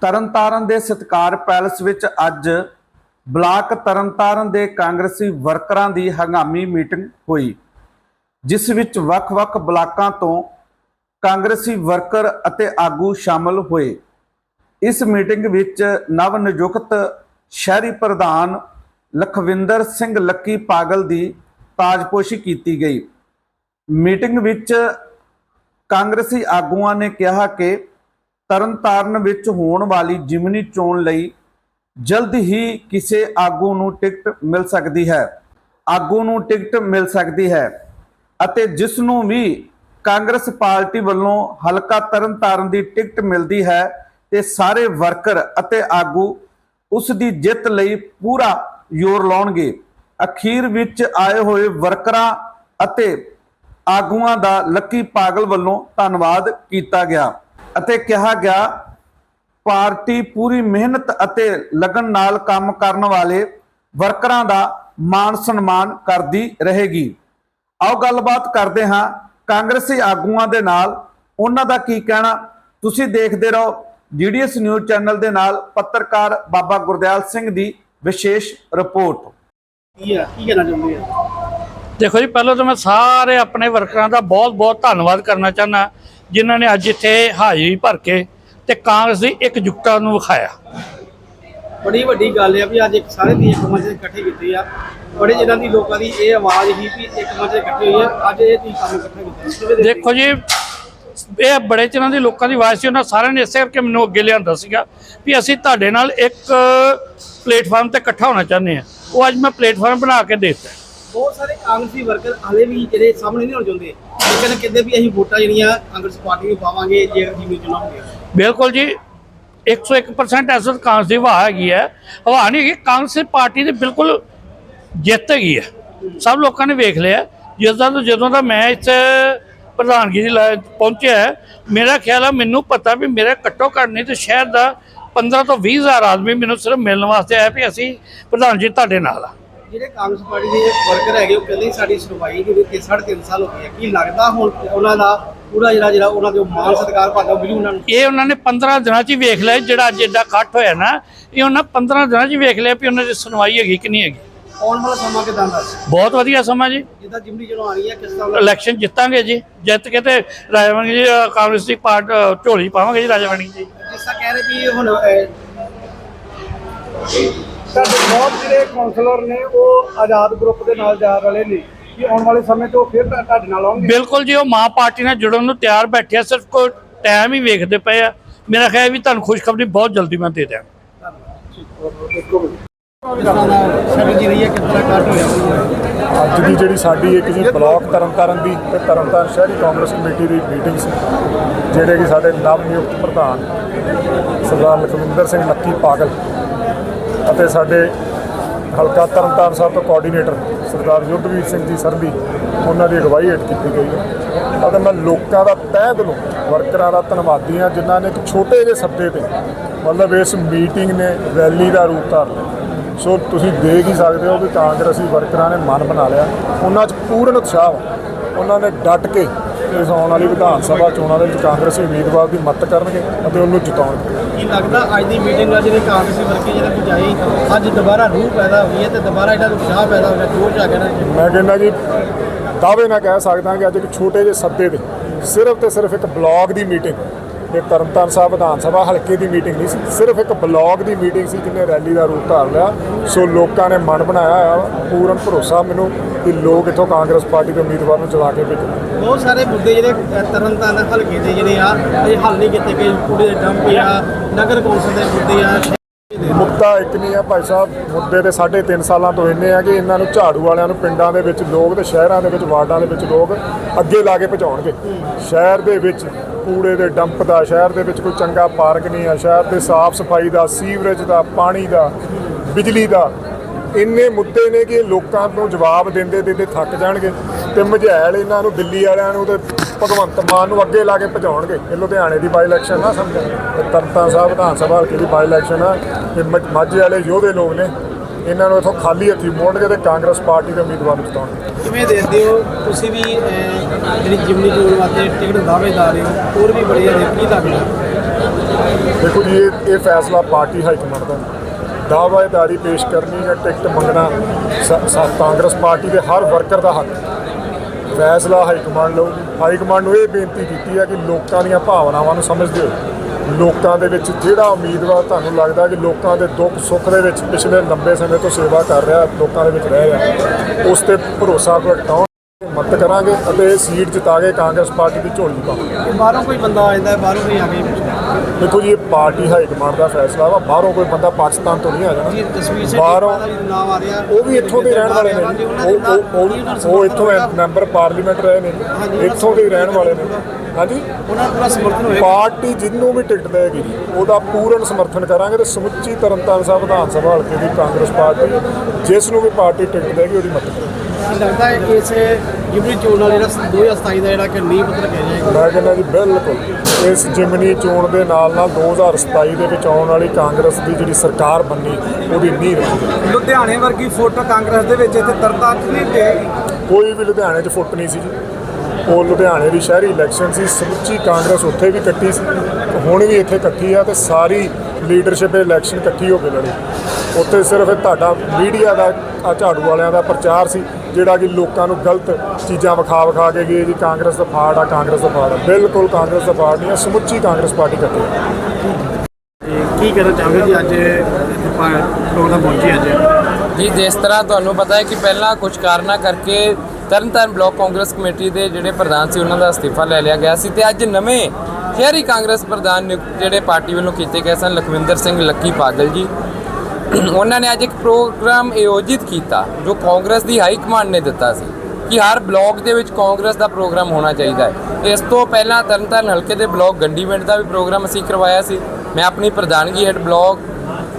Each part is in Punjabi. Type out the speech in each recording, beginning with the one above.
ਤਰਨਤਾਰਨ ਦੇ ਸਤਕਾਰ ਪੈਲਸ ਵਿੱਚ ਅੱਜ ਬਲਾਕ ਤਰਨਤਾਰਨ ਦੇ ਕਾਂਗਰਸੀ ਵਰਕਰਾਂ ਦੀ ਹੰਗਾਮੀ ਮੀਟਿੰਗ ਹੋਈ, ਜਿਸ ਵਿੱਚ ਵੱਖ-ਵੱਖ ਬਲਾਕਾਂ ਤੋਂ ਕਾਂਗਰਸੀ ਵਰਕਰ ਅਤੇ ਆਗੂ ਸ਼ਾਮਲ ਹੋਏ। ਇਸ ਮੀਟਿੰਗ ਵਿੱਚ ਨਵ ਨਿਯੁਕਤ ਸ਼ਹਿਰੀ ਪ੍ਰਧਾਨ ਲਖਵਿੰਦਰ ਸਿੰਘ ਲੱਕੀ ਪਾਗਲ ਦੀ ਤਾਜਪੋਸ਼ੀ ਕੀਤੀ ਗਈ। ਮੀਟਿੰਗ ਵਿੱਚ ਕਾਂਗਰਸੀ ਆਗੂਆਂ ਨੇ ਕਿਹਾ ਕਿ ਤਰਨਤਾਰਨ ਵਿੱਚ ਹੋਣ ਵਾਲੀ ਜਿਮਨੀ ਚੋਣ ਲਈ ਜਲਦ ਹੀ ਕਿਸੇ ਆਗੂ ਨੂੰ ਟਿਕਟ ਮਿਲ ਸਕਦੀ ਹੈ। ਆਗੂ ਨੂੰ ਟਿਕਟ ਮਿਲ ਸਕਦੀ ਹੈ ਅਤੇ ਜਿਸ ਨੂੰ ਵੀ ਕਾਂਗਰਸ ਪਾਰਟੀ ਵੱਲੋਂ ਹਲਕਾ ਤਰਨਤਾਰਨ ਦੀ ਟਿਕਟ ਮਿਲਦੀ ਹੈ ਤੇ ਸਾਰੇ ਵਰਕਰ ਅਤੇ ਆਗੂ ਉਸ ਦੀ ਜਿੱਤ ਲਈ ਪੂਰਾ ਜ਼ੋਰ ਲਾਉਣਗੇ। ਅਖੀਰ ਵਿੱਚ ਆਏ ਹੋਏ ਵਰਕਰਾਂ ਅਤੇ ਆਗੂਆਂ ਦਾ ਲੱਕੀ ਪਾਗਲ ਵੱਲੋਂ ਧੰਨਵਾਦ ਕੀਤਾ ਗਿਆ। ਅਤੇ ਕਿਹਾ ਗਿਆ ਪਾਰਟੀ ਪੂਰੀ ਮਿਹਨਤ ਅਤੇ ਲਗਨ ਨਾਲ ਕੰਮ ਕਰਨ ਵਾਲੇ ਵਰਕਰਾਂ ਦਾ ਮਾਣ ਸਨਮਾਨ ਕਰਦੀ ਰਹੇਗੀ। ਆਓ ਗੱਲਬਾਤ ਕਰਦੇ ਹਾਂ ਕਾਂਗਰਸੀ ਆਗੂਆਂ ਦੇ ਨਾਲ। ਉਹਨਾਂ ਦਾ ਕੀ ਕਹਿਣਾ? ਤੁਸੀਂ ਦੇਖਦੇ ਰਹੋ ਜੀਡੀਐਸ ਨਿਊਜ਼ ਚੈਨਲ ਦੇ ਨਾਲ ਪੱਤਰਕਾਰ ਬਾਬਾ ਗੁਰਦਿਆਲ ਸਿੰਘ ਦੀ ਵਿਸ਼ੇਸ਼ ਰਿਪੋਰਟ। ਕੀ ਆ? ਕੀ ਕਹਿਣਾ ਚਾਹੁੰਦੇ ਆ? ਦੇਖੋ ਜੀ ਪਹਿਲਾਂ ਤਾਂ ਮੈਂ ਸਾਰੇ ਆਪਣੇ ਵਰਕਰਾਂ ਦਾ ਬਹੁਤ-ਬਹੁਤ ਧੰਨਵਾਦ ਕਰਨਾ ਚਾਹੁੰਦਾ। ਜਿਨ੍ਹਾਂ ਨੇ ਅੱਜ ਇੱਥੇ ਹਾਜ਼ਰੀ ਭਰ ਕੇ ਤੇ ਕਾਂਗਰਸ ਦੀ ਇਕਜੁੱਟਤਾ ਨੂੰ ਵਿਖਾਇਆ। ਬੜੀ ਵੱਡੀ ਗੱਲ ਆ ਵੀ ਅੱਜ ਇੱਕ ਸਾਰੇ ਦੀ ਇੱਕ ਮੰਚ ਇਕੱਠੇ ਕੀਤੇ ਆ। ਬੜੇ ਜਿਹਨਾਂ ਦੀ ਲੋਕਾਂ ਦੀ ਇਹ ਆਵਾਜ਼ ਹੀ ਵੀ ਇੱਕ ਮੰਚ ਇਕੱਠੇ ਹੋਈ ਆ। ਅੱਜ ਇਹ ਤੀ ਕੰਮ ਇਕੱਠਾ ਕੀਤਾ। ਦੇਖੋ। ਜੀ ਇਹ ਬੜੇ ਚਿਰਾਂ ਦੀ ਲੋਕਾਂ ਦੀ ਆਵਾਜ਼ ਸੀ ਉਹਨਾਂ ਸਾਰਿਆਂ ਨੇ ਇਸੇ ਕਰਕੇ ਮੈਨੂੰ ਅੱਗੇ ਲਿਆਂਦਾ ਸੀਗਾ ਵੀ ਅਸੀਂ ਤੁਹਾਡੇ ਨਾਲ ਇੱਕ ਪਲੇਟਫਾਰਮ ਤੇ ਇਕੱਠਾ ਹੋਣਾ ਚਾਹੁੰਦੇ ਆ ਉਹ ਅੱਜ ਮੈਂ ਪਲੇਟਫਾਰਮ ਬਣਾ ਕੇ ਦੇ ਦਿੱਤਾ। ਬਹੁਤ ਸਾਰੇ ਕਾਂਗਰਸੀ ਵਰਕਰ ਹਾਲੇ ਵੀ ਜਿਹੜੇ ਸਾਹਮਣੇ ਨਹੀਂ ਆਉਣ ਚਾਹੁੰਦੇ। ਲੇਕਿਨ ਕਹਿੰਦੇ ਵੀ ਅਸੀਂ ਵੋਟਾਂ ਜਿਹੜੀਆਂ ਕਾਂਗਰਸ ਪਾਰਟੀ ਨੂੰ ਪਾਵਾਂਗੇ, ਜੇ ਜਿਵੇਂ ਚੁਣਾਵਾਂਗੇ ਬਿਲਕੁਲ ਜੀ 101% ਐਸਾ ਕਾਂਗਰਸ ਦੀ ਹਵਾ ਹੈਗੀ ਹੈ। ਹਵਾ ਨਹੀਂ ਹੈਗੀ, ਕਾਂਗਰਸ ਪਾਰਟੀ ਦੀ ਬਿਲਕੁਲ ਜਿੱਤ ਹੈਗੀ ਹੈ। ਸਭ ਲੋਕਾਂ ਨੇ ਵੇਖ ਲਿਆ। ਜਿਸ ਦਾ ਜਦੋਂ ਦਾ ਮੈਂ ਇੱਥੇ ਪ੍ਰਧਾਨਗੀ ਦੀ ਲਾ- ਪਹੁੰਚਿਆ ਮੇਰਾ ਖਿਆਲ ਆ, ਮੈਨੂੰ ਪਤਾ ਵੀ ਮੇਰਾ ਘੱਟੋ ਘੱਟ ਨਹੀਂ ਤੇ ਸ਼ਹਿਰ ਦਾ 15 ਤੋਂ 20 ਹਜ਼ਾਰ ਆਦਮੀ ਮੈਨੂੰ ਸਿਰਫ ਮਿਲਣ ਵਾਸਤੇ ਆਇਆ ਵੀ ਅਸੀਂ ਪ੍ਰਧਾਨ ਜੀ ਤੁਹਾਡੇ ਨਾਲ ਆ। ਜਿਹੜੇ ਕਾਂਗਰਸ ਪਾਰਟੀ ਦੇ ਵਰਕਰ ਹੈਗੇ ਉਹ ਕਹਿੰਦੇ ਸਾਡੀ ਸੁਣਵਾਈ ਜਿਹੜੀ ਕਿ ਸਾਢੇ ਤਿੰਨ ਸਾਲ ਹੋ ਗਏ ਆ। ਕੀ ਲੱਗਦਾ ਹੁਣ ਉਹਨਾਂ ਦਾ ਪੂਰਾ ਜਿਹੜਾ ਜਿਹੜਾ ਉਹਨਾਂ ਦੇ ਮਾਨ ਸਤਿਕਾਰ ਭਾਗਾ ਮਿਲੂ ਉਹਨਾਂ ਨੂੰ? ਇਹ ਉਹਨਾਂ ਨੇ 15 ਦਿਨਾਂ 'ਚ ਹੀ ਵੇਖ ਲਿਆ ਜਿਹੜਾ ਅੱਜ ਐਡਾ ਇਕੱਠ ਹੋਇਆ ਨਾ ਇਹ ਉਹਨਾਂ 15 ਦਿਨਾਂ 'ਚ ਹੀ ਵੇਖ ਲਿਆ ਵੀ ਉਹਨਾਂ ਦੀ ਸੁਣਵਾਈ ਹੈਗੀ ਕਿ ਨਹੀਂ ਹੈਗੀ। ਆਉਣ ਵਾਲਾ ਸਮਾਂ ਕਿਦਾਂ ਦਾ ਬਹੁਤ ਵਧੀਆ ਸਮਾਂ ਜੀ। ਜਿੱਦਾਂ ਜਿਮਨੀ ਚੋਣ ਆਣੀ ਹੈ ਕਿਸ ਤਰ੍ਹਾਂ ਦਾ? ਇਲੈਕਸ਼ਨ ਜਿੱਤਾਂਗੇ ਜੀ। ਜਿੱਤ ਕੇ ਤੇ ਰਾਜਵਣੀ ਜੀ ਕਾਂਗਰਸ ਦੀ ਪਾਰਟ ਝੋਲੀ ਪਾਵਾਂਗੇ ਜੀ ਰਾਜਵਣੀ ਜੀ। ਜਿਸ ਤਰ੍ਹਾਂ ਕਹਿ ਰਹੇ ਵੀ ਹੁਣ ਸਾਡੇ ਬਹੁਤ ਜਿਹੜੇ ਕਾਉਂਸਲਰ ਨੇ ਉਹ ਆਜ਼ਾਦ ਗਰੁੱਪ ਦੇ ਨਾਲ ਜਾ ਰਹੇ ਨੇ। ਕਿ ਆਉਣ ਵਾਲੇ ਸਮੇਂ 'ਚ ਉਹ ਫਿਰ ਤੁਹਾ- ਤੁਹਾਡੇ ਨਾਲ ਆਉਣਗੇ। ਬਿਲਕੁਲ ਜੀ ਉਹ ਮਾਂ ਪਾਰਟੀ ਨਾਲ ਜੁੜਨ ਨੂੰ ਤਿਆਰ ਬੈਠੇ ਆ ਸਿਰਫ ਕੋਈ ਟਾਈਮ ਹੀ ਵੇਖਦੇ ਪਏ ਆ। ਮੇਰਾ ਖਿਆਲ ਵੀ ਤੁਹਾਨੂੰ ਖੁਸ਼ਖਬਰੀ ਬਹੁਤ ਜਲਦੀ ਮੈਂ ਦੇ ਦਿਆਂ। ਅੱਜ ਦੀ ਜਿਹੜੀ ਸਾਡੀ ਇੱਕ ਜੀ ਬਲਾਕ ਤਰਨਤਾਰਨ ਦੀ ਤੇ ਤਰਨਤਾਰਨ ਸ਼ਹਿਰੀ ਕਾਂਗਰਸ ਕਮੇਟੀ ਦੀ ਮੀਟਿੰਗ ਸੀ ਜਿਹੜੇ ਕਿ ਸਾਡੇ ਨਵ ਨਿਯੁਕਤ ਪ੍ਰਧਾਨ ਸਰਦਾਰ ਲਖਵਿੰਦਰ ਸਿੰਘ ਲੱਕੀ ਪਾਗਲ ਅਤੇ ਸਾਡੇ ਹਲਕਾ ਤਰਨਤਾਰਨ ਸਾਹਿਬ ਤੋਂ ਕੋਆਰਡੀਨੇਟਰ ਸਰਦਾਰ ਯੁੱਧਵੀਰ ਸਿੰਘ ਜੀ ਸਰਦੀ ਉਹਨਾਂ ਦੀ ਅਗਵਾਈ ਹੇਠ ਕੀਤੀ ਗਈ ਹੈ। ਅਤੇ ਮੈਂ ਲੋਕਾਂ ਦਾ ਤਹਿ ਦਿਲੋਂ, ਵਰਕਰਾਂ ਦਾ ਧੰਨਵਾਦੀ ਹਾਂ, ਜਿਨ੍ਹਾਂ ਨੇ ਇੱਕ ਛੋਟੇ ਜਿਹੇ ਸੱਦੇ ਤੇ, ਮਤਲਬ ਇਸ ਮੀਟਿੰਗ ਨੇ ਰੈਲੀ ਦਾ ਰੂਪ ਧਾਰ ਲਿਆ। ਸੋ ਤੁਸੀਂ ਦੇਖ ਹੀ ਸਕਦੇ ਹੋ ਕਿ ਕਾਂਗਰਸੀ ਵਰਕਰਾਂ ਨੇ ਮਨ ਬਣਾ ਲਿਆ। ਉਹਨਾਂ 'ਚ ਪੂਰਨ ਉਤਸ਼ਾਹ ਉਹਨਾਂ ਨੇ ਡਟ ਕੇ ਇਸ ਆਉਣ ਵਾਲੀ ਵਿਧਾਨ ਸਭਾ ਚੋਣਾਂ ਦੇ ਵਿੱਚ ਕਾਂਗਰਸੀ ਉਮੀਦਵਾਰ ਦੀ ਮਦਦ ਕਰਨਗੇ ਅਤੇ ਉਹਨੂੰ ਜਿਤਾਉਣਗੇ। ਕੀ ਲੱਗਦਾ ਅੱਜ ਦੀ ਮੀਟਿੰਗ ਨਾਲ ਜਿਹੜੇ ਕਾਂਗਰਸੀ ਵਰਗੇ ਜਿਹੜਾ ਬੁਝਾਈ ਅੱਜ ਦੁਬਾਰਾ ਰੂਹ ਪੈਦਾ ਹੋਈ ਹੈ ਤੇ ਦੁਬਾਰਾ ਇਹਨਾਂ ਨੂੰ ਉਤਸ਼ਾਹ ਪੈਦਾ ਹੋ ਗਿਆ ਜੋਸ਼ ਆ ਗਿਆ ਨਾ ਮੈਂ ਕਹਿੰਦਾ ਜੀ ਦਾਅਵੇ ਨਾਲ ਕਹਿ ਸਕਦਾ ਕਿ ਅੱਜ ਇੱਕ ਛੋਟੇ ਜਿਹੇ ਸੱਦੇ ਤੇ ਸਿਰਫ ਤੇ ਸਿਰਫ ਇੱਕ ਬਲਾਕ ਦੀ ਮੀਟਿੰਗ ਇਹ ਤਰਨਤਾਰਨ ਸਾਹਿਬ ਵਿਧਾਨ ਸਭਾ ਹਲਕੇ ਦੀ ਮੀਟਿੰਗ ਨਹੀਂ ਸੀ। ਸਿਰਫ ਇੱਕ ਬਲਾਕ ਦੀ ਮੀਟਿੰਗ ਸੀ ਜਿਹਨੇ ਰੈਲੀ ਦਾ ਰੂਪ ਧਾਰ ਲਿਆ। ਸੋ ਲੋਕਾਂ ਨੇ ਮਨ ਬਣਾਇਆ। ਪੂਰਨ ਭਰੋਸਾ ਮੈਨੂੰ ਕਿ ਲੋਕ ਇੱਥੋਂ ਕਾਂਗਰਸ ਪਾਰਟੀ ਦੇ ਉਮੀਦਵਾਰ ਨੂੰ ਚਲਾ ਕੇ ਭੇਜਣਗੇ। ਬਹੁਤ ਸਾਰੇ ਮੁੱਦੇ ਜਿਹੜੇ ਤਰਨਤਾਰਨ ਹਲਕੇ ਦੇ ਜਿਹੜੇ ਆ ਇਹ ਹੱਲ ਨਹੀਂ ਕੀਤੇ ਗਏ। ਕੂੜੇ ਦੇ ਡੰਪ ਆ ਨਗਰ ਕੌਂਸਲ ਦੇ ਮੁੱਦੇ ਆ ਮੁੱਦਾ ਇੱਕ ਨਹੀਂ ਆ ਭਾਈ ਸਾਹਿਬ ਮੁੱਦੇ ਤੇ ਸਾਢੇ ਤਿੰਨ ਸਾਲਾਂ ਤੋਂ ਇੰਨੇ ਆ ਕਿ ਇਹਨਾਂ ਨੂੰ ਝਾੜੂ ਵਾਲਿਆਂ ਨੂੰ ਪਿੰਡਾਂ ਦੇ ਵਿੱਚ ਲੋਕ ਤੇ ਸ਼ਹਿਰਾਂ ਦੇ ਵਿੱਚ ਵਾਰਡਾਂ ਦੇ ਵਿੱਚ ਲੋਕ ਅੱਗੇ ਲਾ ਕੇ ਪਹੁੰਚਾਉਣਗੇ ਸ਼ਹਿਰ ਦੇ ਵਿੱਚ ਕੂੜੇ ਦੇ ਡੰਪ ਦਾ, ਸ਼ਹਿਰ ਦੇ ਵਿੱਚ ਕੋਈ ਚੰਗਾ ਪਾਰਕ ਨਹੀਂ ਆ। ਸ਼ਹਿਰ ਦੇ ਸਾਫ਼ ਸਫ਼ਾਈ ਦਾ, ਸੀਵਰੇਜ ਦਾ, ਪਾਣੀ ਦਾ, ਬਿਜਲੀ ਦਾ, ਇੰਨੇ ਮੁੱਦੇ ਨੇ ਕਿ ਲੋਕਾਂ ਤੋਂ ਜਵਾਬ ਦਿੰਦੇ ਦਿੰਦੇ ਥੱਕ ਜਾਣਗੇ ਤੇ ਮਝੈਲ ਇਹਨਾਂ ਨੂੰ, ਦਿੱਲੀ ਵਾਲਿਆਂ ਨੂੰ ਤੇ ਭਗਵੰਤ ਮਾਨ ਨੂੰ ਅੱਗੇ ਲਾ ਕੇ ਭਜਾਉਣਗੇ। ਇਹ ਲੁਧਿਆਣੇ ਦੀ ਬਾਈ ਇਲੈਕਸ਼ਨ ਨਾ ਸਮਝਣ ਤੇ ਤਰਨਤਾਰਨ ਸਾਹਿਬ, ਵਿਧਾਨ ਸਭਾ ਹਲਕੇ ਦੀ ਬਾਈ ਇਲੈਕਸ਼ਨ ਆ। ਇਹ ਮੱਝ- ਮਾਝੇ ਵਾਲੇ ਯੋਧੇ ਲੋਕ ਨੇ। ਇਹਨਾਂ ਨੂੰ ਇਥੋਂ ਖਾਲੀ ਹੱਥੀ ਮੋੜਨਗੇ ਤੇ ਕਾਂਗਰਸ ਪਾਰਟੀ ਦੇ ਉਮੀਦਵਾਰ ਜਿਤਾਉਣਗੇ। ਕਿਵੇਂ ਦੇਖਦੇ ਹੋ ਤੁਸੀਂ ਵੀ ਜਿਹੜੀ ਜਿਮਨੀ ਚੋਣ ਵਾਸਤੇ ਟਿਕਟ ਦਾਅਵੇਦਾਰ ਹੋ ਹੋਰ ਵੀ ਬੜੇ ਜਿਹੜੇ ਕੀ ਲੱਗਦਾ ਦੇਖੋ ਜੀ ਇਹ ਇਹ ਫੈਸਲਾ ਪਾਰਟੀ ਹਾਈ ਕਮਾਂਡ ਦਾ। ਦਾਅਵੇਦਾਰੀ ਪੇਸ਼ ਕਰਨੀ ਜਾਂ ਟਿਕਟ ਮੰਗਣਾ ਕਾਂਗਰਸ ਪਾਰਟੀ ਦੇ ਹਰ ਵਰਕਰ ਦਾ ਹੱਕ। ਹੈ। ਫੈਸਲਾ ਹਾਈ ਕਮਾਂਡ ਲਊਗੀ। ਹਾਈ ਕਮਾਂਡ ਨੂੰ ਇਹ ਬੇਨਤੀ ਕੀਤੀ ਹੈ ਕਿ ਲੋਕਾਂ ਦੀਆਂ ਭਾਵਨਾਵਾਂ ਨੂੰ ਸਮਝਦੇ ਹੋਏ ਲੋਕਾਂ ਦੇ ਵਿੱਚ ਜਿਹੜਾ ਉਮੀਦਵਾਰ ਤੁਹਾਨੂੰ ਲੱਗਦਾ ਕਿ ਲੋਕਾਂ ਦੇ ਦੁੱਖ ਸੁੱਖ ਦੇ ਵਿੱਚ ਪਿਛਲੇ ਲੰਬੇ ਸਮੇਂ ਤੋਂ ਸੇਵਾ ਕਰ ਰਿਹਾ ਲੋਕਾਂ ਦੇ ਵਿੱਚ ਰਹਿ ਰਿਹਾ ਉਸ ਤੇ ਭਰੋਸਾ ਪ੍ਰਗਟਾਉਣ ਮਦਦ ਕਰਾਂਗੇ ਅਤੇ ਇਹ ਸੀਟ ਜਿਤਾ ਕੇ ਕਾਂਗਰਸ ਪਾਰਟੀ ਦੀ ਝੋਲੀ ਪਾਵਾਂਗੇ। ਬਾਹਰੋਂ ਕੋਈ ਬੰਦਾ ਆ ਜਾਂਦਾ ਹੈ, ਬਾਹਰੋਂ ਕੋਈ ਆ ਕੇ ਪੁੱਛਦਾ ਦੇਖੋ ਜੀ ਇਹ ਪਾਰਟੀ ਹਾਈ ਕਮਾਂਡ ਦਾ ਫੈਸਲਾ ਵਾ ਬਾਹਰੋਂ ਕੋਈ ਬੰਦਾ ਪਾਕਿਸਤਾਨ ਤੋਂ ਨਹੀਂ ਆ ਜਾਣਾ ਬਾਹਰੋਂ ਨਾਮ ਆ ਰਿਹਾ। ਉਹ ਵੀ ਇੱਥੋਂ ਦੇ ਰਹਿਣ ਵਾਲੇ ਨੇ। ਉਹ ਉਹ ਇੱਥੋਂ ਮੈਂਬਰ ਪਾਰਲੀਮੈਂਟ ਰਹੇ ਨੇ। ਇੱਥੋਂ ਦੇ ਰਹਿਣ ਵਾਲੇ ਨੇ। ਹਾਂਜੀ। ਉਹਨਾਂ ਦਾ ਪੂਰਾ ਸਮਰਥਨ ਹੋਏਗਾ। ਪਾਰਟੀ ਜਿੰਨੂੰ ਵੀ ਟਿਕਟ ਦੇਗੀ ਜੀ ਉਹਦਾ ਪੂਰਨ ਸਮਰਥਨ ਕਰਾਂਗੇ ਤੇ ਸਮੁੱਚੀ ਤਰਨਤਾਰਨ ਸਾਹਿਬ ਵਿਧਾਨ ਸਭਾ ਹਲਕੇ ਦੀ ਕਾਂਗਰਸ ਪਾਰਟੀ ਜਿਸ ਨੂੰ ਵੀ ਪਾਰਟੀ ਟਿਕਟ ਦੇਗੀ ਉਹਦੀ ਮਦਦ ਕਰਾਂਗੇ। ਲੱਗਦਾ ਹੈ ਕਿ ਇਸ ਜਿਮਨੀ ਚੋਣ ਨਾਲ ਜਿਹੜਾ 2027 ਦਾ ਜਿਹੜਾ ਕਿ ਨੀਂਹ ਪੱਥਰ ਰੱਖਿਆ ਜਾਏਗਾ ਮੈਂ ਕਹਿੰਦਾ ਜੀ ਬਿਲਕੁਲ ਇਸ ਜਿਮਨੀ ਚੋਣ ਦੇ ਨਾਲ ਨਾਲ 2027 ਦੇ ਵਿੱਚ ਆਉਣ ਵਾਲੀ ਕਾਂਗਰਸ ਦੀ ਜਿਹੜੀ ਸਰਕਾਰ ਬੰਨੀ ਉਹਦੀ ਨੀਂਹ ਰੱਖੀ ਲੁਧਿਆਣੇ ਵਰਗੀ ਫੋਟੋ ਕਾਂਗਰਸ ਦੇ ਵਿੱਚ ਇੱਥੇ ਤਰਤਾਰ ਚ ਨਹੀਂ ਦੇਗੀ ਕੋਈ ਵੀ ਲੁਧਿਆਣੇ 'ਚ ਫੁੱਟ ਨਹੀਂ ਸੀ ਜੀ। ਉਹ ਲੁਧਿਆਣੇ ਦੀ ਸ਼ਹਿਰੀ ਇਲੈਕਸ਼ਨ ਸੀ ਸਮੁੱਚੀ ਕਾਂਗਰਸ ਉੱਥੇ ਵੀ ਇਕੱਠੀ ਸੀ ਹੁਣ ਵੀ ਇੱਥੇ ਇਕੱਠੀ ਆ ਤੇ ਸਾਰੀ ਲੀਡਰਸ਼ਿਪ ਇਲੈਕਸ਼ਨ ਇਕੱਠੀ ਹੋ ਕੇ ਲੜੀ। ਉੱਥੇ ਸਿਰਫ ਇਹ ਤੁਹਾਡਾ ਮੀਡੀਆ ਦਾ ਆ ਝਾੜੂ ਵਾਲਿਆਂ ਦਾ ਪ੍ਰਚਾਰ ਸੀ ਜਿਹੜਾ ਕਿ ਲੋਕਾਂ ਨੂੰ ਗਲਤ ਚੀਜ਼ਾਂ ਵਿਖਾ ਵਿਖਾ ਕੇ ਗਏ ਜੀ ਕਾਂਗਰਸ ਦਾ ਫਾੜ ਆ ਕਾਂਗਰਸ ਦਾ ਫਾੜ ਆ। ਬਿਲਕੁਲ ਕਾਂਗਰਸ ਦਾ ਫਾੜ ਨਹੀਂ ਆ ਸਮੁੱਚੀ ਕਾਂਗਰਸ ਪਾਰਟੀ ਇਕੱਠੀ ਕੀ ਕਹਿਣਾ ਚਾਹੁੰਦੇ ਜੀ ਅੱਜ ਪ੍ਰੋਗਰਾਮ ਪਹੁੰਚੇ ਅੱਜ? ਜੀ ਜਿਸ ਤਰ੍ਹਾਂ ਤੁਹਾਨੂੰ ਪਤਾ ਹੈ ਕਿ ਪਹਿਲਾਂ ਕੁਝ ਕਾਰਨਾਂ ਕਰਕੇ ਤਰਨਤਾਰਨ ਬਲਾਕ ਕਾਂਗਰਸ ਕਮੇਟੀ ਦੇ ਜਿਹੜੇ ਪ੍ਰਧਾਨ ਸੀ, ਉਹਨਾਂ ਦਾ ਅਸਤੀਫਾ ਲੈ ਲਿਆ ਗਿਆ ਸੀ ਤੇ ਅੱਜ ਨਵੇਂ ਸ਼ਹਿਰੀ ਕਾਂਗਰਸ ਪ੍ਰਧਾਨ ਨਿਯੁਕਤ ਜਿਹੜੇ ਪਾਰਟੀ ਵੱਲੋਂ ਕੀਤੇ ਗਏ ਸਨ, ਲਖਵਿੰਦਰ ਸਿੰਘ ਲੱਕੀ ਪਾਗਲ ਜੀ। ਉਹਨਾਂ ਨੇ ਅੱਜ ਇੱਕ ਪ੍ਰੋਗਰਾਮ ਆਯੋਜਿਤ ਕੀਤਾ, ਜੋ ਕਾਂਗਰਸ ਦੀ ਹਾਈ ਕਮਾਂਡ ਨੇ ਦਿੱਤਾ ਸੀ ਕਿ ਹਰ ਬਲਾਕ ਦੇ ਵਿੱਚ ਕਾਂਗਰਸ ਦਾ ਪ੍ਰੋਗਰਾਮ ਹੋਣਾ ਚਾਹੀਦਾ ਹੈ। ਇਸ ਤੋਂ ਪਹਿਲਾਂ ਤਰਨਤਾਰਨ ਹਲਕੇ ਦੇ ਬਲਾਕ ਗੰਡੀਵਿੰਡ ਦਾ ਵੀ ਪ੍ਰੋਗਰਾਮ ਅਸੀਂ ਕਰਵਾਇਆ ਸੀ। ਮੈਂ ਆਪਣੀ ਪ੍ਰਧਾਨਗੀ ਹੇਠ ਬਲਾਕ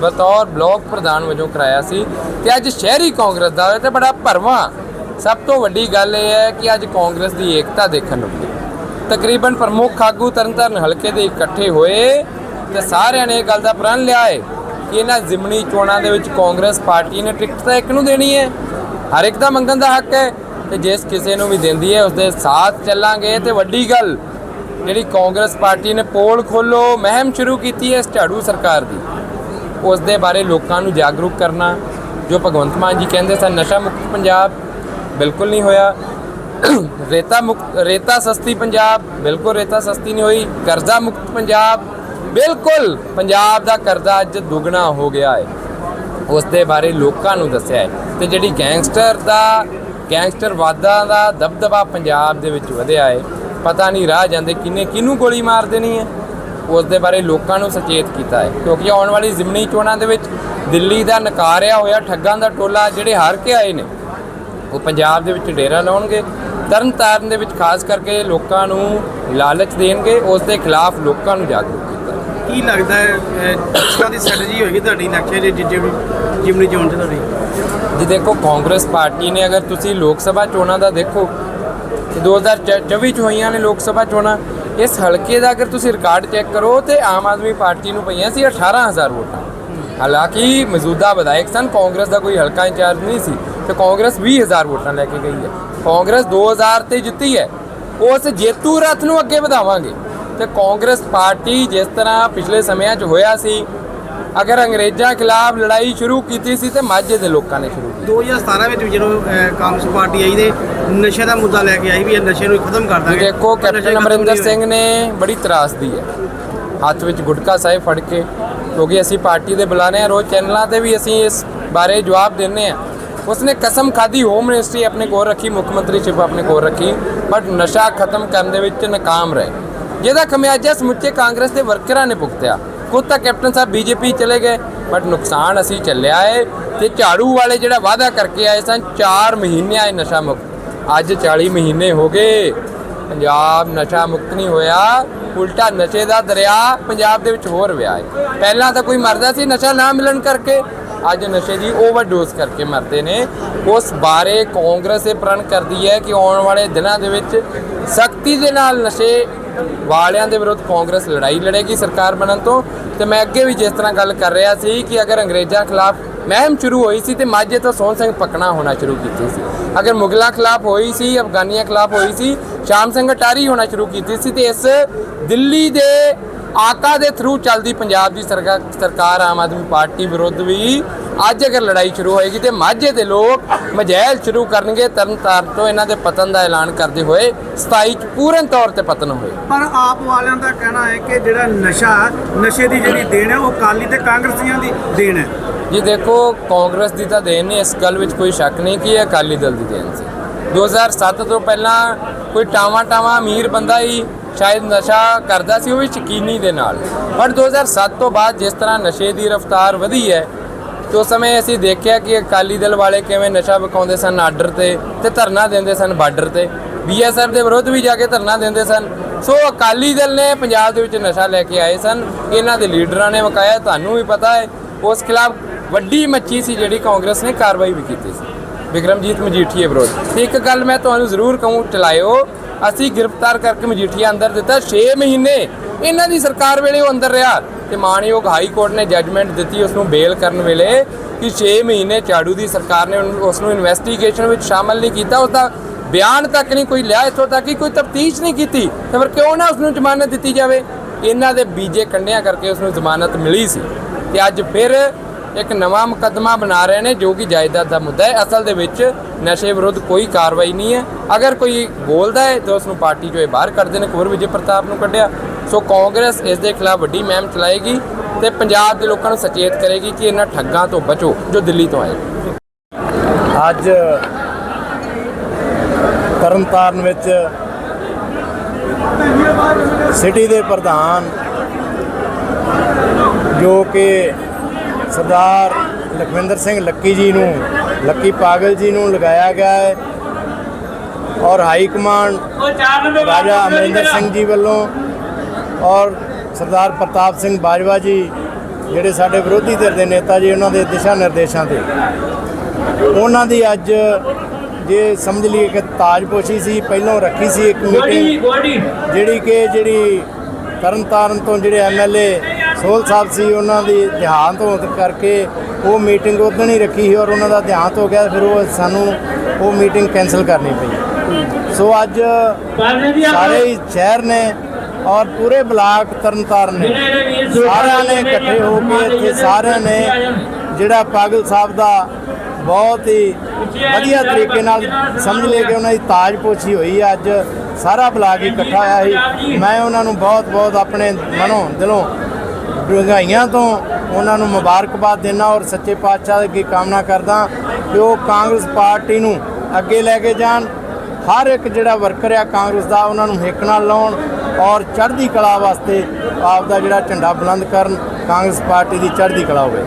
ਬਤੌਰ ਬਲਾਕ ਪ੍ਰਧਾਨ ਵਜੋਂ ਕਰਾਇਆ ਸੀ ਤੇ ਅੱਜ ਸ਼ਹਿਰੀ ਕਾਂਗਰਸ ਦਾ ਹੋਇਆ ਤੇ ਬੜਾ ਭਰਵਾਂ ਸਭ ਤੋਂ ਵੱਡੀ ਗੱਲ ਇਹ ਹੈ ਕਿ ਅੱਜ ਕਾਂਗਰਸ ਦੀ ਏਕਤਾ ਦੇਖਣ ਨੂੰ ਮਿਲੀ। ਤਕਰੀਬਨ ਪ੍ਰਮੁੱਖ ਆਗੂ ਤਰਨਤਾਰਨ ਹਲਕੇ ਦੇ ਇਕੱਠੇ ਹੋਏ ਤੇ ਸਾਰਿਆਂ ਨੇ ਇਹ ਗੱਲ ਦਾ ਪ੍ਰਣ ਲਿਆ ਹੈ ਕਿ ਇਹਨਾਂ ਜ਼ਿਮਨੀ ਚੋਣਾਂ ਦੇ ਵਿੱਚ ਕਾਂਗਰਸ ਪਾਰਟੀ ਨੇ ਟਿਕਟ ਤਾਂ ਇੱਕ ਨੂੰ ਦੇਣੀ ਹੈ। ਹਰ ਇੱਕ ਦਾ ਮੰਗਣ ਦਾ ਹੱਕ ਹੈ ਤੇ ਜਿਸ ਕਿਸੇ ਨੂੰ ਵੀ ਦਿੰਦੀ ਹੈ ਉਸ ਦੇ ਸਾਥ ਚੱਲਾਂਗੇ ਤੇ ਵੱਡੀ ਗੱਲ, ਜਿਹੜੀ ਕਾਂਗਰਸ ਪਾਰਟੀ ਨੇ ਪੋਲ ਖੋਲੋ ਮਹਿਮ ਸ਼ੁਰੂ ਕੀਤੀ ਹੈ ਇਸ ਝਾੜੂ ਸਰਕਾਰ ਦੀ। ਉਸ ਦੇ ਬਾਰੇ ਲੋਕਾਂ ਨੂੰ ਜਾਗਰੂਕ ਕਰਨਾ, ਜੋ ਭਗਵੰਤ ਮਾਨ ਜੀ ਕਹਿੰਦੇ ਸਨ, ਨਸ਼ਾ ਮੁਕਤ ਪੰਜਾਬ ਬਿਲਕੁਲ ਨਹੀਂ ਹੋਇਆ। ਰੇਤਾ ਮੁਕਤ ਰੇਤਾ ਸਸਤੀ ਪੰਜਾਬ, ਬਿਲਕੁਲ ਰੇਤਾ ਸਸਤੀ ਨਹੀਂ ਹੋਈ। ਕਰਜ਼ਾ ਮੁਕਤ ਪੰਜਾਬ, ਬਿਲਕੁਲ ਪੰਜਾਬ ਦਾ ਕਰਜ਼ਾ ਅੱਜ ਦੁੱਗਣਾ ਹੋ ਗਿਆ ਹੈ। ਉਸ ਦੇ ਬਾਰੇ ਲੋਕਾਂ ਨੂੰ ਦੱਸਿਆ ਹੈ। ਤੇ ਜਿਹੜੀ ਗੈਂਗਸਟਰ ਦਾ, ਗੈਂਗਸਟਰ ਵਾਦਾ ਦਾ ਦਬਦਬਾ ਪੰਜਾਬ ਦੇ ਵਿੱਚ ਵਧਿਆ ਹੈ, ਪਤਾ ਨਹੀਂ ਰਾਹ ਜਾਂਦੇ ਕਿੰਨੇ, ਕਿਹਨੂੰ ਗੋਲੀ ਮਾਰ ਦੇਣੀ ਹੈ। ਉਸ ਦੇ ਬਾਰੇ ਲੋਕਾਂ ਨੂੰ ਸੁਚੇਤ ਕੀਤਾ ਹੈ। ਕਿਉਂਕਿ ਆਉਣ ਵਾਲੀ ਜ਼ਿਮਨੀ ਚੋਣਾਂ ਦੇ ਵਿੱਚ ਦਿੱਲੀ ਦਾ ਨਕਾਰਿਆ ਹੋਇਆ ਠੱਗਾਂ ਦਾ ਟੋਲਾ ਜਿਹੜੇ ਹਾਰ ਕੇ ਆਏ ਨੇ ਉਹ ਪੰਜਾਬ ਦੇ ਵਿੱਚ ਡੇਰਾ ਲਾਉਣਗੇ। ਤਰਨ ਤਾਰਨ ਦੇ ਵਿੱਚ ਖਾਸ ਕਰਕੇ ਲੋਕਾਂ ਨੂੰ ਲਾਲਚ ਦੇਣਗੇ ਉਸ ਦੇ ਖਿਲਾਫ ਲੋਕਾਂ ਨੂੰ ਜਾਗਰੂਕ ਕੀਤਾ ਕੀ ਲੱਗਦਾ ਹੈ ਤਰ੍ਹਾਂ ਦੀ ਸਟ੍ਰੈਟਜੀ ਹੋਏਗੀ ਤੁਹਾਡੀ ਇਲੈਕਸ਼ਨ ਦੀ ਜਿਮਨੀ ਚੋਣ ਚ ਤੁਹਾਡੀ? ਜੀ ਦੇਖੋ ਕਾਂਗਰਸ ਪਾਰਟੀ ਨੇ ਅਗਰ ਤੁਸੀਂ ਲੋਕ ਸਭਾ ਚੋਣਾਂ ਦਾ ਦੇਖੋ ਤੇ 2024 ਚ ਹੋਈਆਂ ਨੇ ਲੋਕ ਸਭਾ ਚੋਣਾਂ ਇਸ ਹਲਕੇ ਦਾ ਅਗਰ ਤੁਸੀਂ ਰਿਕਾਰਡ ਚੈੱਕ ਕਰੋ ਤੇ ਆਮ ਆਦਮੀ ਪਾਰਟੀ ਨੂੰ ਪਈਆਂ ਸੀ 18000 ਵੋਟਾਂ। ਹਾਲਾਂਕਿ ਮੌਜੂਦਾ ਵਿਧਾਇਕ ਸਨ ਕਾਂਗਰਸ ਦਾ ਕੋਈ ਹਲਕਾ ਇੰਚਾਰਜ ਨਹੀਂ ਸੀ। ਤੇ ਕਾਂਗਰਸ 20000 ਵੋਟਾਂ ਲੈ ਕੇ ਗਈ ਹੈ। ਕਾਂਗਰਸ 2000 ਤੇ ਜਿੱਤੀ ਹੈ। ਉਸ ਜੇਤੂ ਰਥ ਨੂੰ ਅੱਗੇ ਵਧਾਵਾਂਗੇ। ਤੇ ਕਾਂਗਰਸ ਪਾਰਟੀ ਜਿਸ ਤਰ੍ਹਾਂ ਪਿਛਲੇ ਸਮਿਆਂ 'ਚ ਹੋਇਆ ਸੀ ਅਗਰ ਅੰਗਰੇਜ਼ਾਂ ਖਿਲਾਫ ਲੜਾਈ ਸ਼ੁਰੂ ਕੀਤੀ ਸੀ ਤੇ ਮਾਝੇ ਦੇ ਲੋਕਾਂ ਨੇ ਸ਼ੁਰੂ ਕੀਤੀ। 2017 ਵਿੱਚ ਜਦੋਂ ਕਾਂਗਰਸ ਪਾਰਟੀ ਆਈ ਤੇ ਨਸ਼ੇ ਦਾ ਮੁੱਦਾ ਲੈ ਕੇ ਆਈ ਵੀ ਇਹ ਨਸ਼ੇ ਨੂੰ ਖਤਮ ਕਰ ਦਾਂਗੇ। ਦੇਖੋ ਕੈਪਟਨ ਅਮਰਿੰਦਰ ਸਿੰਘ ਨੇ ਬੜੀ ਤਰਾਸਦੀ ਹੈ। ਹੱਥ ਵਿੱਚ ਗੁਟਕਾ ਸਾਹਿਬ ਫੜ ਕੇ ਕਿਉਂਕਿ ਅਸੀਂ ਪਾਰਟੀ ਦੇ ਬੁਲਾਣੇ ਆ ਰੋਜ਼ ਚੈਨਲਾਂ ਤੇ ਵੀ ਅਸੀਂ ਇਸ ਬਾਰੇ ਜਵਾਬ ਦਿੰਨੇ ਆ ਉਸਨੇ ਕਸਮ ਖਾਦੀ ਹੋਮ ਮਿਨਿਸਟਰੀ ਆਪਣੇ ਕੋਲ ਰੱਖੀ, ਮੁੱਖ ਮੰਤਰੀ ਮੰਤਰੀਸ਼ਿਪ ਆਪਣੇ ਕੋਲ ਰੱਖੀ ਬਟ ਨਸ਼ਾ ਖਤਮ ਕਰਨ ਦੇ ਵਿੱਚ ਨਾਕਾਮ ਰਹੇ। ਜਿਹਦਾ ਖਮਿਆਜਾ ਸਮੁੱਚੇ ਕਾਂਗਰਸ ਦੇ ਵਰਕਰਾਂ ਨੇ ਭੁਗਤਿਆ। ਖੁਦ ਤਾਂ ਕੈਪਟਨ ਸਾਹਿਬ ਬੀਜੇਪੀ ਚਲੇ ਗਏ ਬਟ ਨੁਕਸਾਨ ਅਸੀਂ ਚੱਲਿਆ ਏ ਤੇ ਝਾੜੂ ਵਾਲੇ ਜਿਹੜਾ ਵਾਅਦਾ ਕਰਕੇ ਆਏ ਸਨ 4 ਮਹੀਨਿਆਂ ਆਏ ਨਸ਼ਾ ਮੁਕਤ। ਅੱਜ 40 ਮਹੀਨੇ ਹੋ ਗਏ, ਪੰਜਾਬ ਨਸ਼ਾ ਮੁਕਤ ਨਹੀਂ ਹੋਇਆ, ਉਲਟਾ ਨਸ਼ੇ ਦਾ ਦਰਿਆ ਪੰਜਾਬ ਦੇ ਵਿੱਚ ਹੋਰ ਵਿਆਹ ਹੈ ਪਹਿਲਾਂ ਤਾਂ ਕੋਈ ਮਰਦਾ ਸੀ ਨਸ਼ਾ ਨਾ ਮਿਲਣ ਕਰਕੇ ਅੱਜ ਨਸ਼ੇ ਦੀ ਓਵਰਡੋਜ਼ ਕਰਕੇ ਮਰਦੇ ਨੇ। ਉਸ ਬਾਰੇ ਕਾਂਗਰਸ ਇਹ ਪ੍ਰਣ ਕਰਦੀ ਹੈ ਕਿ ਆਉਣ ਵਾਲੇ ਦਿਨਾਂ ਦੇ ਵਿੱਚ ਸਖਤੀ ਦੇ ਨਾਲ ਨਸ਼ੇ ਵਾਲਿਆਂ ਦੇ ਵਿਰੁੱਧ ਕਾਂਗਰਸ ਲੜਾਈ ਲੜੇਗੀ ਸਰਕਾਰ ਬਣਨ ਤੋਂ। ਤੇ ਮੈਂ ਅੱਗੇ ਵੀ ਜਿਸ ਤਰ੍ਹਾਂ ਗੱਲ ਕਰ ਰਿਹਾ ਸੀ ਕਿ ਅਗਰ ਅੰਗਰੇਜ਼ਾਂ ਖਿਲਾਫ ਮਹਿਮ ਸ਼ੁਰੂ ਹੋਈ ਸੀ ਤੇ ਮਾਝੇ ਤੋਂ ਸੋਹਣ ਸਿੰਘ ਪਕਣਾ ਹੋਣਾ ਸ਼ੁਰੂ ਕੀਤੀ ਸੀ। ਅਗਰ ਮੁਗਲਾਂ ਖਿਲਾਫ ਹੋਈ ਸੀ, ਅਫਗਾਨੀਆਂ ਖਿਲਾਫ ਹੋਈ ਸੀ, ਸ਼ਾਮ ਸਿੰਘ ਅਟਾਰੀ ਹੋਣਾ ਸ਼ੁਰੂ ਕੀਤੀ ਸੀ ਤੇ ਇਸ ਦਿੱਲੀ ਦੇ ਆਕਾ ਦੇ ਥਰੂ ਚੱਲਦੀ ਪੰਜਾਬ ਦੀ ਸਰਕਾਰ ਆਮ ਆਦਮੀ ਪਾਰਟੀ ਵਿਰੁੱਧ ਵੀ ਅੱਜ ਅਗਰ ਲੜਾਈ ਸ਼ੁਰੂ ਹੋਏਗੀ ਤੇ ਮਾਝੇ ਦੇ ਲੋਕ ਮਜੈਲ ਸ਼ੁਰੂ ਕਰਨਗੇ ਤਰਨਤਾਰਨ ਤੋਂ ਇਹਨਾਂ ਦੇ ਪਤਨ ਦਾ ਐਲਾਨ ਕਰਦੇ ਹੋਏ 27 ਚ ਪੂਰਨ ਤੌਰ ਤੇ ਪਤਨ ਹੋਏ। ਪਰ ਆਪ ਵਾਲਿਆਂ ਦਾ ਕਹਿਣਾ ਹੈ ਕਿ ਜਿਹੜਾ ਨਸ਼ਾ ਨਸ਼ੇ ਦੀ ਜਿਹੜੀ ਦੇਣ ਹੈ ਉਹ ਕਾਲੀ ਤੇ ਕਾਂਗਰਸੀਆਂ ਦੀ ਦੇਣ ਹੈ। ਜੀ ਦੇਖੋ ਕਾਂਗਰਸ ਦੀ ਤਾਂ ਦੇਣ ਨਹੀਂ ਇਸ ਗੱਲ ਵਿੱਚ ਕੋਈ ਸ਼ੱਕ ਨਹੀਂ ਕਿ ਇਹ ਅਕਾਲੀ ਦਲ ਦੀ ਦੇਣ ਸੀ। 2007 ਤੋਂ ਪਹਿਲਾਂ ਕੋਈ ਟਾਵਾ ਟਾਵਾ ਅਮੀਰ ਬੰਦਾ ਹੀ ਸ਼ਾਇਦ ਨਸ਼ਾ ਕਰਦਾ ਸੀ, ਉਹ ਵੀ ਸ਼ਕੀਨੀ ਦੇ ਨਾਲ। ਪਰ 2007 ਤੋਂ ਬਾਅਦ ਜਿਸ ਤਰ੍ਹਾਂ ਨਸ਼ੇ ਦੀ ਰਫ਼ਤਾਰ ਵਧੀ ਹੈ ਤੇ ਉਸ ਸਮੇਂ ਅਸੀਂ ਦੇਖਿਆ ਕਿ ਅਕਾਲੀ ਦਲ ਵਾਲੇ ਕਿਵੇਂ ਨਸ਼ਾ ਵਿਕਾਉਂਦੇ ਸਨ ਆਰਡਰ ਤੇ ਤੇ ਧਰਨਾ ਦਿੰਦੇ ਸਨ ਬਾਰਡਰ ਤੇ। ਬੀਐਸਐਫ ਦੇ ਵਿਰੁੱਧ ਵੀ ਜਾ ਕੇ ਧਰਨਾ ਦਿੰਦੇ ਸਨ। ਸੋ ਅਕਾਲੀ ਦਲ ਨੇ ਪੰਜਾਬ ਦੇ ਵਿੱਚ ਨਸ਼ਾ ਲੈ ਕੇ ਆਏ ਸਨ। ਇਹਨਾਂ ਦੇ ਲੀਡਰਾਂ ਨੇ ਵਕਾਇਆ ਤੁਹਾਨੂੰ ਵੀ ਪਤਾ ਹੈ, ਉਸ ਖਿਲਾਫ ਵੱਡੀ ਮੱਛੀ ਸੀ ਜਿਹੜੀ ਕਾਂਗਰਸ ਨੇ ਕਾਰਵਾਈ ਵੀ ਕੀਤੀ ਸੀ। ਵਿਕਰਮਜੀਤ ਮਜੀਠੀਏ ਵਿਰੁੱਧ। ਤੇ ਇੱਕ ਗੱਲ ਮੈਂ ਤੁਹਾਨੂੰ ਜ਼ਰੂਰ ਕਹੂੰ, ਚਲਾਇਓ। ਅਸੀਂ ਗ੍ਰਿਫਤਾਰ ਕਰਕੇ ਮਜੀਠੀਆ ਅੰਦਰ ਦਿੱਤਾ 6 ਮਹੀਨੇ ਇਹਨਾਂ ਦੀ ਸਰਕਾਰ ਵੇਲੇ ਉਹ ਅੰਦਰ ਰਿਹਾ ਤੇ ਮਾਣਯੋਗ ਹਾਈ ਕੋਰਟ ਨੇ ਜੱਜਮੈਂਟ ਦਿੱਤੀ ਉਸ ਨੂੰ ਬੇਲ ਕਰਨ ਵੇਲੇ ਕਿ 6 ਮਹੀਨੇ ਝਾੜੂ ਦੀ ਸਰਕਾਰ ਨੇ ਉਹਨੂੰ- ਉਸ ਨੂੰ ਇਨਵੈਸਟੀਗੇਸ਼ਨ ਵਿੱਚ ਸ਼ਾਮਲ ਨਹੀਂ ਕੀਤਾ। ਉਸ ਦਾ ਬਿਆਨ ਤੱਕ ਨਹੀਂ ਕੋਈ ਲਿਆ, ਇੱਥੋਂ ਤੱਕ ਕਿ ਕੋਈ ਤਫਤੀਸ਼ ਨਹੀਂ ਕੀਤੀ ਤੇ ਫਿਰ ਕਿਉਂ ਨਾ ਉਸ ਨੂੰ ਜ਼ਮਾਨਤ ਦਿੱਤੀ ਜਾਵੇ? ਇਹਨਾਂ ਦੇ ਬੀਜੇ ਕੰਡਿਆਂ ਕਰਕੇ ਉਸ ਨੂੰ ਜ਼ਮਾਨਤ ਮਿਲੀ ਸੀ ਤੇ ਅੱਜ ਫਿਰ ਇੱਕ ਨਵਾਂ ਮੁਕੱਦਮਾ ਬਣਾ ਰਹੇ ਨੇ ਜੋ ਕਿ ਜਾਇਦਾਦ ਦਾ ਮੁੱਦਾ ਹੈ। ਅਸਲ ਦੇ ਵਿੱਚ ਨਸ਼ੇ ਵਿਰੁੱਧ ਕੋਈ ਕਾਰਵਾਈ ਨਹੀਂ ਹੈ। ਅਗਰ ਕੋਈ ਬੋਲਦਾ ਹੈ ਤਾਂ ਉਸ ਨੂੰ ਪਾਰਟੀ ਚੋਂ ਇਹ ਬਾਹਰ ਕਰਦੇ ਨੇ। ਕੁਵਰ ਵਿਜੇ ਪ੍ਰਤਾਪ ਨੂੰ ਕੱਢਿਆ। ਸੋ ਕਾਂਗਰਸ ਇਸ ਦੇ ਖਿਲਾਫ ਵੱਡੀ ਮਹਿਮ ਚਲਾਏਗੀ ਤੇ ਪੰਜਾਬ ਦੇ ਲੋਕਾਂ ਨੂੰ ਸੁਚੇਤ ਕਰੇਗੀ ਕਿ ਇਹਨਾਂ ਠੱਗਾਂ ਤੋਂ ਬਚੋ ਜੋ ਦਿੱਲੀ ਤੋਂ ਆਏ। ਅੱਜ ਤਰਨਤਾਰਨ ਵਿੱਚ ਸਿਟੀ ਦੇ ਪ੍ਰਧਾਨ ਜੋ ਕਿ ਸਰਦਾਰ ਲਖਵਿੰਦਰ ਸਿੰਘ ਲੱਕੀ ਜੀ ਨੂੰ ਲੱਕੀ ਪਾਗਲ ਜੀ ਨੂੰ ਲਗਾਇਆ ਗਿਆ ਹੈ ਔਰ ਹਾਈ ਕਮਾਂਡ ਰਾਜਾ ਅਮਰਿੰਦਰ ਸਿੰਘ ਜੀ ਵੱਲੋਂ ਔਰ ਸਰਦਾਰ ਪ੍ਰਤਾਪ ਸਿੰਘ ਬਾਜਵਾ ਜੀ ਜਿਹੜੇ ਸਾਡੇ ਵਿਰੋਧੀ ਧਿਰ ਦੇ ਨੇਤਾ ਜੀ ਉਹਨਾਂ ਦੇ ਦਿਸ਼ਾ ਨਿਰਦੇਸ਼ਾਂ ਤੇ। ਉਹਨਾਂ ਦੀ ਅੱਜ ਜੇ ਸਮਝ ਲਈਏ ਕਿ ਤਾਜਪੋਸ਼ੀ ਸੀ ਪਹਿਲਾਂ ਰੱਖੀ ਸੀ ਇੱਕ ਮੀਟਿੰਗ ਜਿਹੜੀ ਕਿ ਜਿਹੜੀ ਤਰਨਤਾਰਨ ਤੋਂ ਜਿਹੜੇ ਐਮਐਲਏ ਸੋਹਲ ਸਾਹਿਬ ਸੀ ਉਹਨਾਂ ਦੀ ਦੇਹਾਂਤ ਹੋਣ ਕਰਕੇ ਉਹ ਮੀਟਿੰਗ ਉਦੋਂ ਹੀ ਰੱਖੀ ਸੀ ਔਰ ਉਹਨਾਂ ਦਾ ਦੇਹਾਂਤ ਹੋ ਗਿਆ ਫਿਰ ਉਹ ਸਾਨੂੰ ਉਹ ਮੀਟਿੰਗ ਕੈਨਸਲ ਕਰਨੀ ਪਈ। ਸੋ ਅੱਜ ਸਾਰੇ ਹੀ ਸ਼ਹਿਰ ਨੇ ਔਰ ਪੂਰੇ ਬਲਾਕ ਤਰਨਤਾਰਨ ਨੇ। ਸਾਰਿਆਂ ਨੇ ਇਕੱਠੇ ਹੋ ਕੇ ਇੱਥੇ ਸਾਰਿਆਂ ਨੇ ਜਿਹੜਾ ਪਾਗਲ ਸਾਹਿਬ ਦਾ ਬਹੁਤ ਹੀ ਵਧੀਆ ਤਰੀਕੇ ਨਾਲ ਸਮਝ ਲਿਆ ਕਿ ਉਹਨਾਂ ਦੀ ਤਾਜਪੋਸ਼ੀ ਹੋਈ ਹੈ ਅੱਜ ਸਾਰਾ ਬਲਾਕ ਇਕੱਠਾ ਹੋਇਆ ਸੀ। ਮੈਂ ਉਹਨਾਂ ਨੂੰ ਬਹੁਤ ਬਹੁਤ ਆਪਣੇ ਮਨੋਂ ਦਿਲੋਂ ਡੂੰਘਾਈਆਂ ਤੋਂ ਉਹਨਾਂ ਨੂੰ ਮੁਬਾਰਕਬਾਦ ਦੇਣਾ ਔਰ ਸੱਚੇ ਪਾਤਸ਼ਾਹ ਦੀ ਕਾਮਨਾ ਕਰਦਾ ਕਿ ਉਹ ਕਾਂਗਰਸ ਪਾਰਟੀ ਨੂੰ ਅੱਗੇ ਲੈ ਕੇ ਜਾਣ। ਹਰ ਇੱਕ ਜਿਹੜਾ ਵਰਕਰ ਆ ਕਾਂਗਰਸ ਦਾ, ਉਹਨਾਂ ਨੂੰ ਹਿੱਕ ਨਾਲ ਲਾਉਣ ਔਰ ਚੜ੍ਹਦੀ ਕਲਾ ਵਾਸਤੇ ਆਪ ਦਾ ਜਿਹੜਾ ਝੰਡਾ ਬੁਲੰਦ ਕਰਨ ਕਾਂਗਰਸ ਪਾਰਟੀ ਦੀ ਚੜ੍ਹਦੀ ਕਲਾ ਹੋਵੇ।